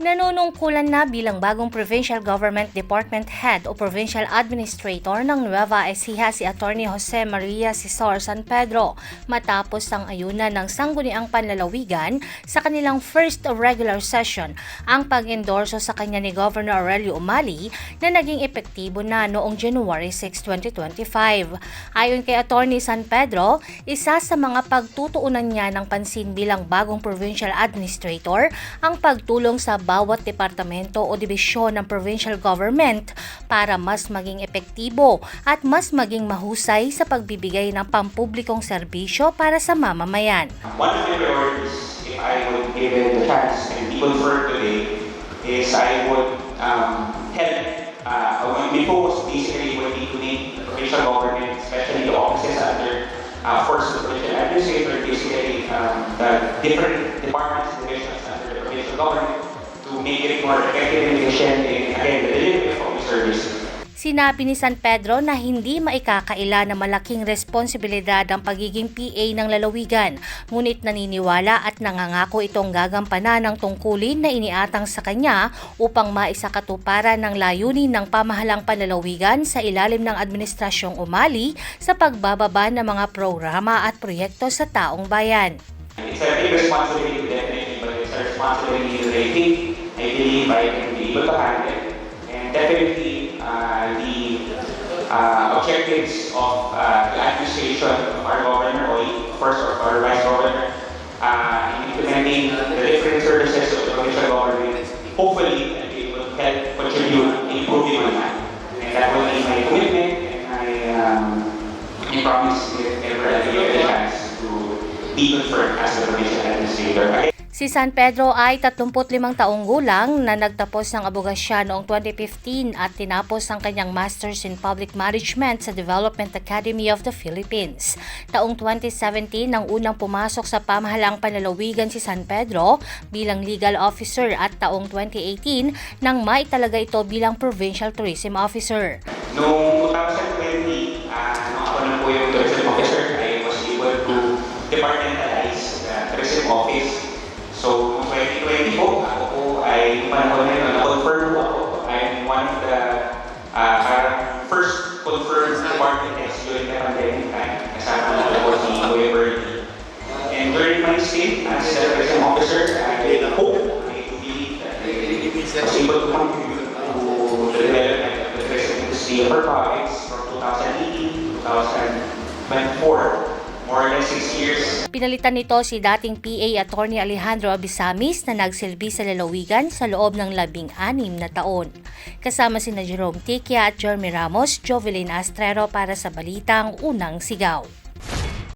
Nanunungkulan na bilang bagong Provincial Government Department Head o Provincial Administrator ng Nueva Ecija si Attorney Jose Maria Cesar San Pedro matapos ang ayunan ng sangguniang panlalawigan sa kanilang first regular session. Ang pag-endorso sa kanya ni Governor Aurelio Umali na naging epektibo na noong January 6, 2025. Ayon kay Attorney San Pedro, isa sa mga pagtutuunan niya ng pansin bilang bagong Provincial Administrator ang pagtulong sa bawat departamento o dibisyon ng provincial government para mas maging epektibo at mas maging mahusay sa pagbibigay ng pampublikong serbisyo para sa mamamayan. One of the priorities, if I would given the chance and be today, is I would um, help. Uh, we focus basically would be to make the provincial government, especially the offices under uh, first provincial administrator, basically um, the different departments, divisions under the provincial government, make it more effective and efficient in again the delivery of public service. Sinabi ni San Pedro na hindi maikakaila na malaking responsibilidad ang pagiging PA ng lalawigan, ngunit naniniwala at nangangako itong gagampanan ng tungkulin na iniatang sa kanya upang maisakatuparan ng layunin ng pamahalang panlalawigan sa ilalim ng administrasyong umali sa pagbababa ng mga programa at proyekto sa taong bayan. It's a big responsibility, definitely, but it's a responsibility I believe I can be able to handle. And definitely, uh, the uh, objectives of uh, the administration of our governor, or first of our vice governor, in implementing the different services of the provincial government, hopefully, I'll be able to help contribute in improving on that. And that will be my commitment, and I, um, promise if ever I get a chance to be confirmed as the provincial administrator. Si San Pedro ay 35 taong gulang na nagtapos ng abogasya noong 2015 at tinapos ang kanyang Masters in Public Management sa Development Academy of the Philippines. Taong 2017 nang unang pumasok sa pamahalang panlalawigan si San Pedro bilang legal officer at taong 2018 nang maitalaga ito bilang Provincial Tourism Officer. Noong 2020, ah, nung ako na po tourism officer, I was to departmentalize the tourism office. So, noong 2020 po, ako po ay panahon na yun, na-confirm po ako. I'm one of the ah, parang first confirmed heads during the pandemic time. Kasama na po si Kuya Bertie. And during my stay as a tourism officer, I hope, I believe that I was able to contribute to the development of the tourism industry of our province from 2018 to 2024, more than six years. Pinalitan nito si dating PA Attorney Alejandro Abisamis na nagsilbi sa lalawigan sa loob ng labing-anim na taon. Kasama si na Jerome Tikia at Jeremy Ramos, Jovelyn Astrero para sa Balitang Unang Sigaw.